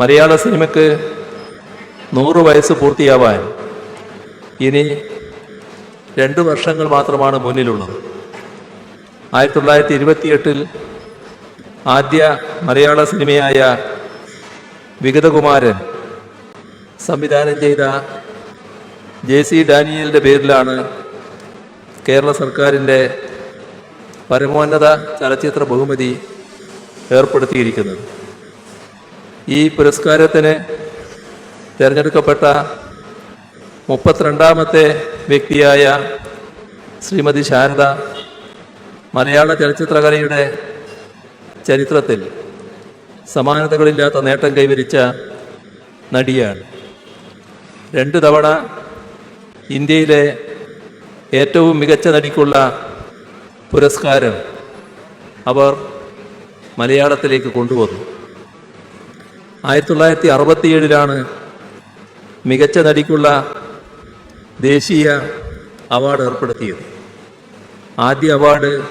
മലയാള സിനിമയ്ക്ക് നൂറ് വയസ്സ് പൂർത്തിയാവാൻ ഇനി രണ്ട് വർഷങ്ങൾ മാത്രമാണ് മുന്നിലുള്ളത്. ആയിരത്തി തൊള്ളായിരത്തി ഇരുപത്തിയെട്ടിൽ ആദ്യ മലയാള സിനിമയായ വിഗതകുമാരൻ സംവിധാനം ചെയ്ത ജെ സി ഡാനിയലിന്റെ പേരിലാണ് കേരള സർക്കാരിന്റെ പരമോന്നത ചലച്ചിത്ര ബഹുമതി ഏർപ്പെടുത്തിയിരിക്കുന്നത്. ഈ പുരസ്കാരത്തിന് തിരഞ്ഞെടുക്കപ്പെട്ട മുപ്പത്തിരണ്ടാമത്തെ വ്യക്തിയായ ശ്രീമതി ശാരദ മലയാള ചലച്ചിത്രകലയുടെ ചരിത്രത്തിൽ സമാനതകളില്ലാത്ത നേട്ടം കൈവരിച്ച നടിയാണ്. രണ്ട് തവണ ഇന്ത്യയിലെ ഏറ്റവും മികച്ച നടിക്കുള്ള പുരസ്കാരം അവർ മലയാളത്തിലേക്ക് കൊണ്ടുവന്നു. ആയിരത്തി തൊള്ളായിരത്തി അറുപത്തിയേഴിലാണ് മികച്ച നടിക്കുള്ള ദേശീയ അവാർഡ് ഏർപ്പെടുത്തിയത്. ആദ്യ അവാർഡ്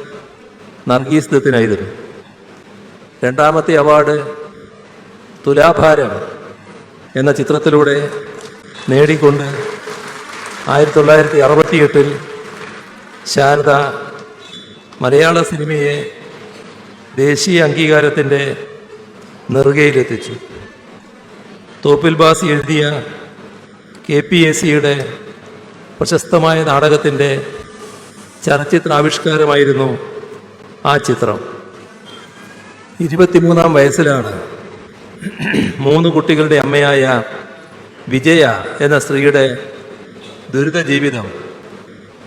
നർഗീസ് ദത്തിനായിരുന്നു. രണ്ടാമത്തെ അവാർഡ് തുലാഭാരം എന്ന ചിത്രത്തിലൂടെ നേടിക്കൊണ്ട് ആയിരത്തി തൊള്ളായിരത്തി അറുപത്തിയെട്ടിൽ ശാരദ മലയാള സിനിമയെ ദേശീയ അംഗീകാരത്തിന്റെ നെറുകയിലെത്തിച്ചു. തോപ്പിൽ ബാസി എഴുതിയ കെ പി എ സിയുടെ പ്രശസ്തമായ നാടകത്തിന്റെ ചലച്ചിത്രാവിഷ്കാരമായിരുന്നു ആ ചിത്രം. ഇരുപത്തിമൂന്നാം വയസ്സിലാണ് മൂന്ന് കുട്ടികളുടെ അമ്മയായ വിജയ എന്ന സ്ത്രീയുടെ ദുരിത ജീവിതം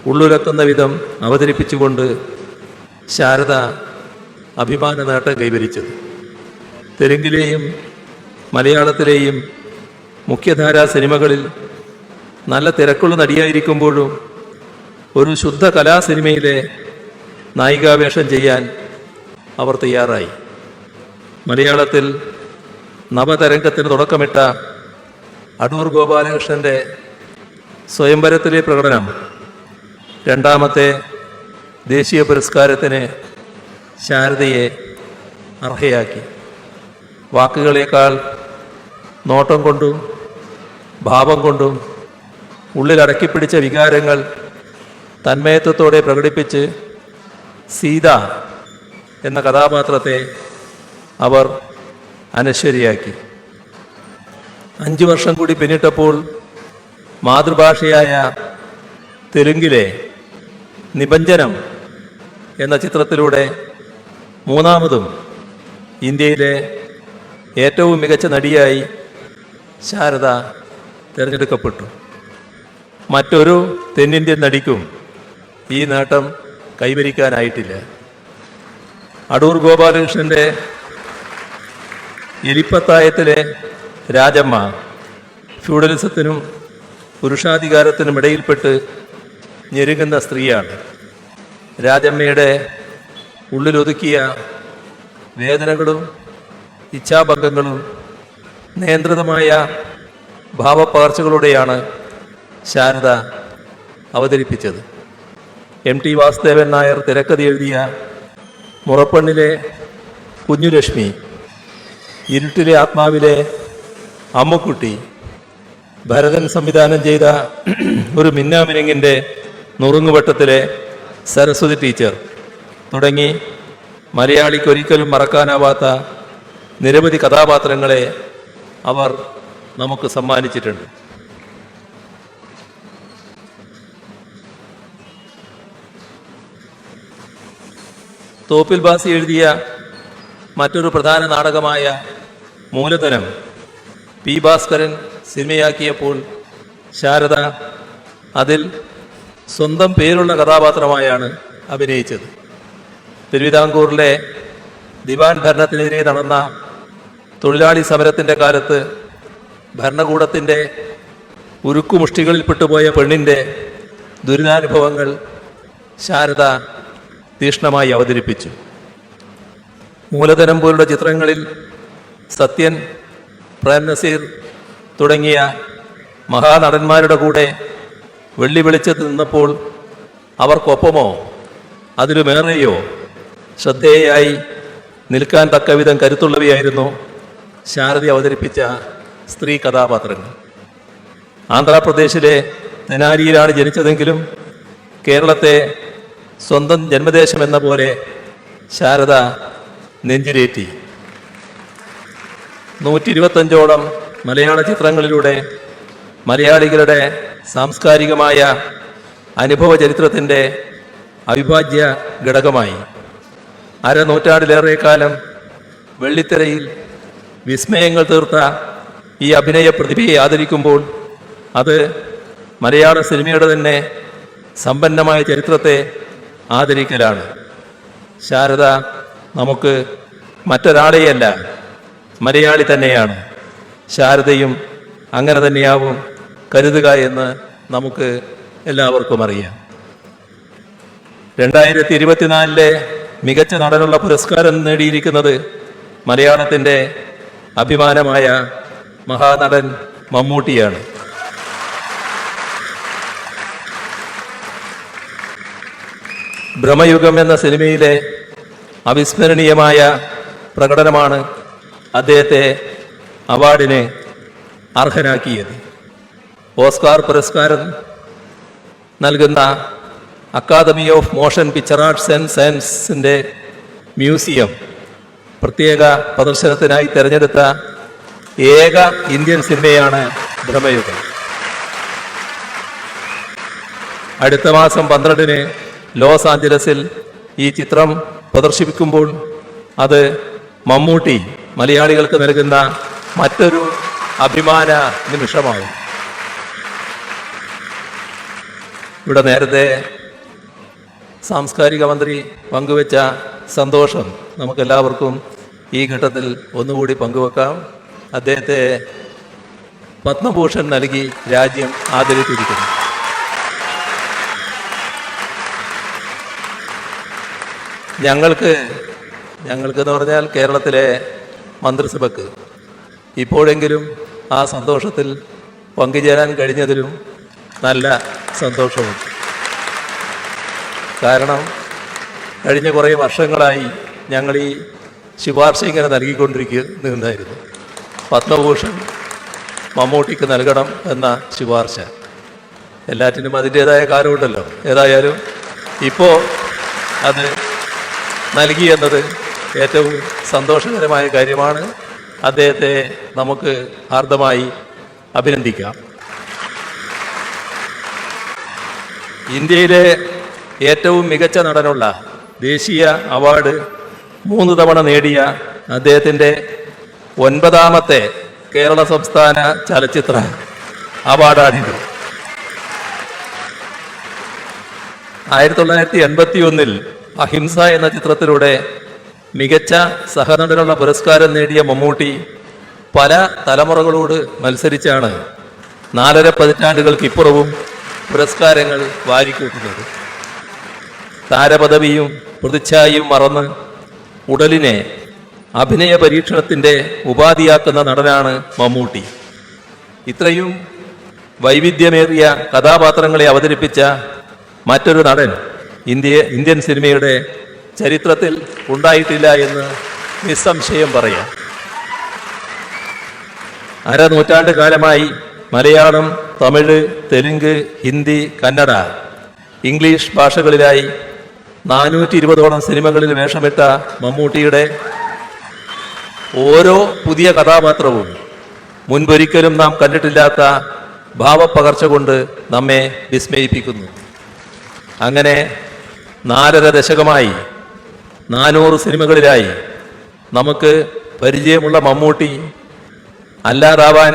ഉള്ളുലക്കുന്ന വിധം അവതരിപ്പിച്ചുകൊണ്ട് ശാരദ അഭിമാന നേട്ടം കൈവരിച്ചത്. തെലുങ്കിലെയും മലയാളത്തിലെയും മുഖ്യധാരാ സിനിമകളിൽ നല്ല തിരക്കുള്ള നടിയായിരിക്കുമ്പോഴും ഒരു ശുദ്ധ കലാ സിനിമയിലെ നായികാവേഷം ചെയ്യാൻ അവർ തയ്യാറായി. മലയാളത്തിൽ നവതരംഗത്തിന് തുടക്കമിട്ട അടൂർ ഗോപാലകൃഷ്ണന്റെ സ്വയംവരത്തിലെ പ്രകടനം രണ്ടാമത്തെ ദേശീയ പുരസ്കാരത്തിന് ശാരദയെ അർഹയാക്കി. വാക്കുകളേക്കാൾ നോട്ടം കൊണ്ടും ഭാവം കൊണ്ടും ഉള്ളിലടക്കിപ്പിടിച്ച വികാരങ്ങൾ തന്മയത്വത്തോടെ പ്രകടിപ്പിച്ച് സീത എന്ന കഥാപാത്രത്തെ അവർ അനശ്വരിയാക്കി. അഞ്ചു വർഷം കൂടി പിന്നിട്ടപ്പോൾ മാതൃഭാഷയായ തെലുങ്കിലെ നിബഞ്ജനം എന്ന ചിത്രത്തിലൂടെ മൂന്നാമതും ഇന്ത്യയിലെ ഏറ്റവും മികച്ച നടിയായി ശാരദ തിരഞ്ഞെടുക്കപ്പെട്ടു. മറ്റൊരു തെന്നിന്ത്യൻ നടിക്കും ഈ നേട്ടം കൈവരിക്കാനായിട്ടില്ല. അടൂർ ഗോപാലകൃഷ്ണന്റെ എലിപ്പത്തായത്തിലെ രാജമ്മ ഫ്യൂഡലിസത്തിനും പുരുഷാധികാരത്തിനും ഇടയിൽപ്പെട്ട് ഞെരുങ്ങുന്ന സ്ത്രീയാണ്. രാജമ്മയുടെ ഉള്ളിലൊതുക്കിയ വേദനകളും ഇച്ഛാഭംഗങ്ങളും നിയന്ത്രിതമായ ഭാവപ്പകർച്ചകളോടെയാണ് ശാരദ അവതരിപ്പിച്ചത്. എം ടി വാസുദേവൻ നായർ തിരക്കഥ എഴുതിയ മുറപ്പെണ്ണിലെ കുഞ്ഞുലക്ഷ്മി ഇരുട്ടിലെ ആത്മാവിലെ അമ്മക്കുട്ടി ഭരതൻ സംവിധാനം ചെയ്ത ഒരു മിന്നാമിനുങ്ങിന്റെ നുറുങ്ങുവട്ടത്തിലെ സരസ്വതി ടീച്ചർ തുടങ്ങി മലയാളിക്കൊരിക്കലും മറക്കാനാവാത്ത നിരവധി കഥാപാത്രങ്ങളെ അവർ നമുക്ക് സമ്മാനിച്ചിട്ടുണ്ട്. തോപ്പിൽ ബാസി എഴുതിയ മറ്റൊരു പ്രധാന നാടകമായ മൂലധനം പി ഭാസ്കരൻ സിനിമയാക്കിയപ്പോൾ ശാരദ അതിൽ സ്വന്തം പേരുള്ള കഥാപാത്രമായാണ് അഭിനയിച്ചത്. തിരുവിതാംകൂറിലെ ദിവാൻ ഭരണത്തിനെതിരെ നടന്ന തൊഴിലാളി സമരത്തിന്റെ കാലത്ത് ഭരണകൂടത്തിന്റെ ഉരുക്കുമുഷ്ടികളിൽപ്പെട്ടുപോയ പെണ്ണിന്റെ ദുരിതാനുഭവങ്ങൾ ശാരദ തീക്ഷ്ണമായി അവതരിപ്പിച്ചു. മൂലധനം പോലുള്ള ചിത്രങ്ങളിൽ സത്യൻ പ്രേം നസീർ തുടങ്ങിയ മഹാനടന്മാരുടെ കൂടെ വെള്ളി വെളിച്ചത്ത് നിന്നപ്പോൾ അവർക്കൊപ്പമോ അതിലുമേറെയോ ശ്രദ്ധേയായി നിൽക്കാൻ തക്കവിധം കരുത്തുള്ളവയായിരുന്നു ശാരദ അവതരിപ്പിച്ച സ്ത്രീ കഥാപാത്രങ്ങൾ. ആന്ധ്രാപ്രദേശിലെ തെനാലിയിലാണ് ജനിച്ചതെങ്കിലും കേരളത്തെ സ്വന്തം ജന്മദേശം എന്ന പോലെ ശാരദ നെഞ്ചിലേറ്റി. നൂറ്റി ഇരുപത്തഞ്ചോളം മലയാള ചിത്രങ്ങളിലൂടെ മലയാളികളുടെ സാംസ്കാരികമായ അനുഭവ ചരിത്രത്തിന്റെ അവിഭാജ്യ ഘടകമായി. അരനൂറ്റാണ്ടിലേറെ കാലം വെള്ളിത്തിരയിൽ വിസ്മയങ്ങൾ തീർത്ത ഈ അഭിനയ പ്രതിഭയെ ആദരിക്കുമ്പോൾ അത് മലയാള സിനിമയുടെ തന്നെ സമ്പന്നമായ ചരിത്രത്തെ ആദരിക്കലാണ്. ശാരദ നമുക്ക് മറ്റൊരാളെയല്ല മലയാളി തന്നെയാണ്. ശാരദയും അങ്ങനെ തന്നെയാവും കരുതുക എന്ന് നമുക്ക് എല്ലാവർക്കും അറിയാം. രണ്ടായിരത്തി ഇരുപത്തിനാലിലെ മികച്ച നടനുള്ള പുരസ്കാരം നേടിയിരിക്കുന്നത് മലയാളത്തിന്റെ അഭിമാനമായ മഹാനടൻ മമ്മൂട്ടിയാണ്. ഭ്രമയുഗം എന്ന സിനിമയിലെ അവിസ്മരണീയമായ പ്രകടനമാണ് അദ്ദേഹത്തെ അവാർഡിന് അർഹനാക്കിയത്. ഓസ്കാർ പുരസ്കാരം നൽകുന്ന academy of motion picture arts and സയൻസിന്റെ മ്യൂസിയം പ്രത്യേക പ്രദർശനത്തിനായി തിരഞ്ഞെടുത്ത ഏക ഇന്ത്യൻ സിനിമയാണ് ഭ്രമയുഗം അടുത്ത മാസം പന്ത്രണ്ടിന് ലോസ് ആഞ്ചലസിൽ ഈ ചിത്രം പ്രദർശിപ്പിക്കുമ്പോൾ അത് മമ്മൂട്ടി മലയാളികൾക്ക് നൽകുന്ന മറ്റൊരു അഭിമാന നിമിഷമാകും ഇവിടെ നേരത്തെ സാംസ്കാരിക മന്ത്രി പങ്കുവച്ച സന്തോഷം. നമുക്കെല്ലാവർക്കും ഈ ഘട്ടത്തിൽ ഒന്നുകൂടി പങ്കുവെക്കാം. അദ്ദേഹത്തെ പത്മഭൂഷൺ നൽകി രാജ്യം ആദരിച്ചിരിക്കുന്നു. ഞങ്ങൾക്ക് ഞങ്ങൾക്കെന്ന് പറഞ്ഞാൽ കേരളത്തിലെ മന്ത്രിസഭക്ക് ഇപ്പോഴെങ്കിലും ആ സന്തോഷത്തിൽ പങ്കുചേരാൻ കഴിഞ്ഞതിലും നല്ല സന്തോഷമുണ്ട്. കാരണം കഴിഞ്ഞ കുറേ വർഷങ്ങളായി ഞങ്ങൾ ഈ ശുപാർശ ഇങ്ങനെ നൽകിക്കൊണ്ടിരിക്കുന്നുണ്ടായിരുന്നു പത്മഭൂഷൺ മമ്മൂട്ടിക്ക് നൽകണം എന്ന ശുപാർശ. എല്ലാറ്റിനും അതിന്റേതായ കാലമുണ്ടല്ലോ. ഏതായാലും ഇപ്പോൾ അത് നൽകി എന്നത് ഏറ്റവും സന്തോഷകരമായ കാര്യമാണ്. അദ്ദേഹത്തെ നമുക്ക് ഹാർദമായി അഭിനന്ദിക്കാം. ഇന്ത്യയിലെ ഏറ്റവും മികച്ച നടനുള്ള ദേശീയ അവാർഡ് മൂന്ന് തവണ നേടിയ അദ്ദേഹത്തിന്റെ ഒൻപതാമത്തെ കേരള സംസ്ഥാന ചലച്ചിത്ര അവാർഡാണിത്. ആയിരത്തി തൊള്ളായിരത്തി എൺപത്തി ഒന്നിൽ അഹിംസ എന്ന ചിത്രത്തിലൂടെ മികച്ച സഹനടനുള്ള പുരസ്കാരം നേടിയ മമ്മൂട്ടി പല തലമുറകളോട് മത്സരിച്ചാണ് നാലര പതിറ്റാണ്ടുകൾക്കിപ്പുറവും പുരസ്കാരങ്ങൾ വാരിക്കൂട്ടുന്നത്. താരപദവിയും പ്രതിച്ഛായയും മറന്ന് ഉടലിനെ അഭിനയ പരീക്ഷണത്തിന്റെ ഉപാധിയാക്കുന്ന നടനാണ് മമ്മൂട്ടി. ഇത്രയും വൈവിധ്യമേറിയ കഥാപാത്രങ്ങളെ അവതരിപ്പിച്ച മറ്റൊരു നടൻ ഇന്ത്യ ഇന്ത്യൻ സിനിമയുടെ ചരിത്രത്തിൽ ഉണ്ടായിട്ടില്ല എന്ന് നിസ്സംശയം പറയാം. അരനൂറ്റാണ്ട് കാലമായി മലയാളം തമിഴ് തെലുങ്ക് ഹിന്ദി കന്നഡ ഇംഗ്ലീഷ് ഭാഷകളിലായി നാനൂറ്റി ഇരുപതോളം സിനിമകളിൽ വേഷമിട്ട മമ്മൂട്ടിയുടെ ഓരോ പുതിയ കഥാപാത്രവും മുൻപൊരിക്കലും നാം കണ്ടിട്ടില്ലാത്ത ഭാവപ്പകർച്ച കൊണ്ട് നമ്മെ വിസ്മയിപ്പിക്കുന്നു. അങ്ങനെ നാലര ദശകമായി നാനൂറ് സിനിമകളിലായി നമുക്ക് പരിചയമുള്ള മമ്മൂട്ടി അല്ലാതാവാൻ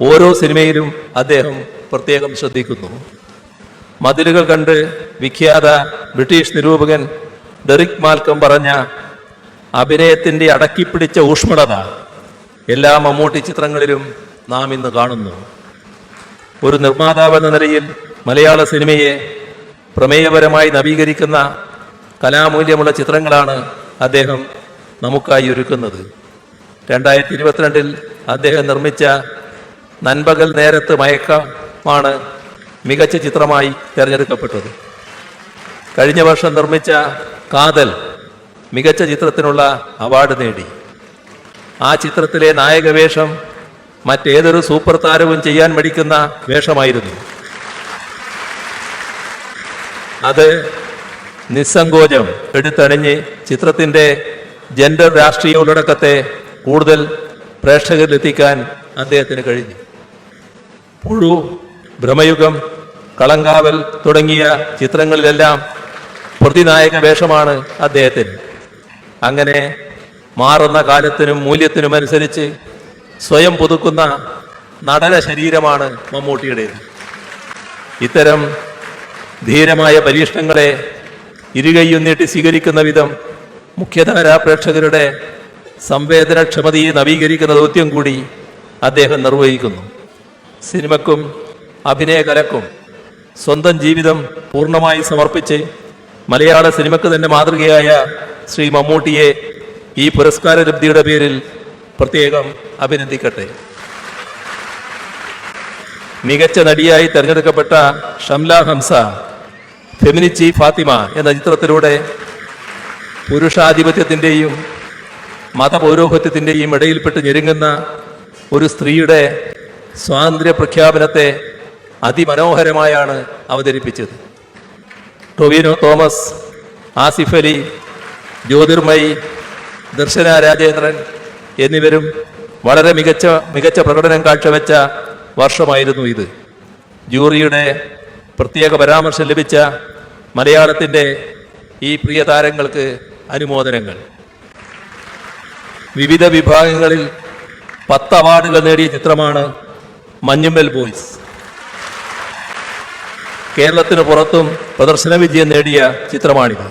ഓരോ സിനിമയിലും അദ്ദേഹം പ്രത്യേകം ശ്രദ്ധിക്കുന്നു. മതിലുകൾ കണ്ട് വിഖ്യാത ബ്രിട്ടീഷ് നിരൂപകൻ ഡെറിക് മാൽക്കം പറഞ്ഞ അഭിനയത്തിന്റെ അടക്കിപ്പിടിച്ച ഊഷ്മളത എല്ലാ മമ്മൂട്ടി ചിത്രങ്ങളിലും നാം ഇന്ന് കാണുന്നു. ഒരു നിർമ്മാതാവെന്ന നിലയിൽ മലയാള സിനിമയെ പ്രമേയപരമായി നവീകരിക്കുന്ന കലാമൂല്യമുള്ള ചിത്രങ്ങളാണ് അദ്ദേഹം നമുക്കായി ഒരുക്കുന്നത്. രണ്ടായിരത്തി ഇരുപത്തിരണ്ടിൽ അദ്ദേഹം നിർമ്മിച്ച നൻപകൽ നേരത്ത് മയക്കമാണ് മികച്ച ചിത്രമായി തിരഞ്ഞെടുക്കപ്പെട്ടത്. കഴിഞ്ഞ വർഷം നിർമ്മിച്ച കാതൽ മികച്ച ചിത്രത്തിനുള്ള അവാർഡ് നേടി. ആ ചിത്രത്തിലെ നായക വേഷം മറ്റേതൊരു സൂപ്പർ താരവും ചെയ്യാൻ മടിക്കുന്ന വേഷമായിരുന്നു. അത് നിസ്സങ്കോചം എടുത്തണിഞ്ഞ് ചിത്രത്തിന്റെ ജെൻഡർ രാഷ്ട്രീയ ഉള്ളടക്കത്തെ കൂടുതൽ പ്രേക്ഷകരിലെത്തിക്കാൻ അദ്ദേഹത്തിന് കഴിഞ്ഞു. പുഴു ഭ്രമയുഗം കളങ്കാവൽ തുടങ്ങിയ ചിത്രങ്ങളിലെല്ലാം പ്രതിനായക വേഷമാണ് അദ്ദേഹത്തിന്. അങ്ങനെ മാറുന്ന കാലത്തിനും മൂല്യത്തിനും അനുസരിച്ച് സ്വയം പുതുക്കുന്ന നടന ശരീരമാണ് മമ്മൂട്ടിയുടേത്. ഇത്തരം ധീരമായ പരീക്ഷണങ്ങളെ ഇരുകൈയും നീട്ടി സ്വീകരിക്കുന്ന വിധം മുഖ്യധാരാ പ്രേക്ഷകരുടെ സംവേദനക്ഷമതയെ നവീകരിക്കുന്ന ദൗത്യം കൂടി അദ്ദേഹം നിർവഹിക്കുന്നു. സിനിമക്കും അഭിനയകലക്കും സ്വന്തം ജീവിതം പൂർണമായി സമർപ്പിച്ച് മലയാള സിനിമയ്ക്ക് തന്നെ മാതൃകയായ ശ്രീ മമ്മൂട്ടിയെ ഈ പുരസ്കാര ലബ്ധിയുടെ പേരിൽ പ്രത്യേകം അഭിനന്ദിക്കട്ടെ. മികച്ച നടിയായി തെരഞ്ഞെടുക്കപ്പെട്ട ഷംല ഹംസ ഫെമിനിച്ചി ഫാത്തിമ എന്ന ചിത്രത്തിലൂടെ പുരുഷാധിപത്യത്തിന്റെയും മതപൗരോഹിത്യത്തിന്റെയും ഇടയിൽപ്പെട്ട് ഞെരുങ്ങുന്ന ഒരു സ്ത്രീയുടെ സ്വാതന്ത്ര്യ പ്രഖ്യാപനത്തെ അതിമനോഹരമായാണ് അവതരിപ്പിച്ചത്. ടൊവിനോ തോമസ് ആസിഫ് അലി ജ്യോതിർമയി ദർശന രാജേന്ദ്രൻ എന്നിവരും വളരെ മികച്ച മികച്ച പ്രകടനം കാഴ്ചവെച്ച വർഷമായിരുന്നു ഇത്. ജൂറിയുടെ പ്രത്യേക പരാമർശം ലഭിച്ച മലയാളത്തിന്റെ ഈ പ്രിയ താരങ്ങൾക്ക് അനുമോദനങ്ങൾ. വിവിധ വിഭാഗങ്ങളിൽ പത്ത് അവാർഡുകൾ നേടിയ ചിത്രമാണ് മഞ്ഞുമ്മൽ ബോയ്സ്. കേരളത്തിന് പുറത്തും പ്രദർശന വിജയം നേടിയ ചിത്രമാണിത്.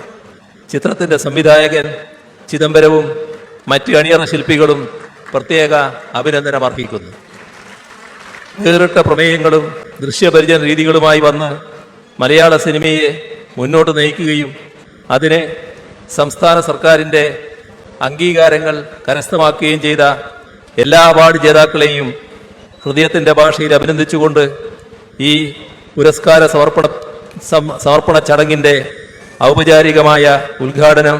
ചിത്രത്തിന്റെ സംവിധായകൻ ചിദംബരവും മറ്റ് അണിയറ ശില്പികളും പ്രത്യേക അഭിനന്ദനം അർഹിക്കുന്നു. വേറിട്ട പ്രമേയങ്ങളും ദൃശ്യപരിചയ രീതികളുമായി വന്ന് മലയാള സിനിമയെ മുന്നോട്ട് നയിക്കുകയും അതിനെ സംസ്ഥാന സർക്കാരിന്റെ അംഗീകാരങ്ങൾ കരസ്ഥമാക്കുകയും ചെയ്ത എല്ലാ അവാർഡ് ജേതാക്കളെയും ഹൃദയത്തിന്റെ ഭാഷയിൽ അഭിനന്ദിച്ചുകൊണ്ട് ഈ പുരസ്കാര സമർപ്പണ സമർപ്പണ ചടങ്ങിന്റെ ഔപചാരികമായ ഉദ്ഘാടനം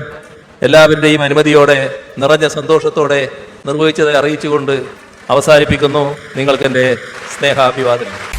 എല്ലാവരുടെയും അനുമതിയോടെ നിറഞ്ഞ സന്തോഷത്തോടെ നിർവഹിച്ചത് അറിയിച്ചുകൊണ്ട് അവസാനിപ്പിക്കുന്നു. നിങ്ങൾക്കെന്റെ സ്നേഹാഭിവാദനം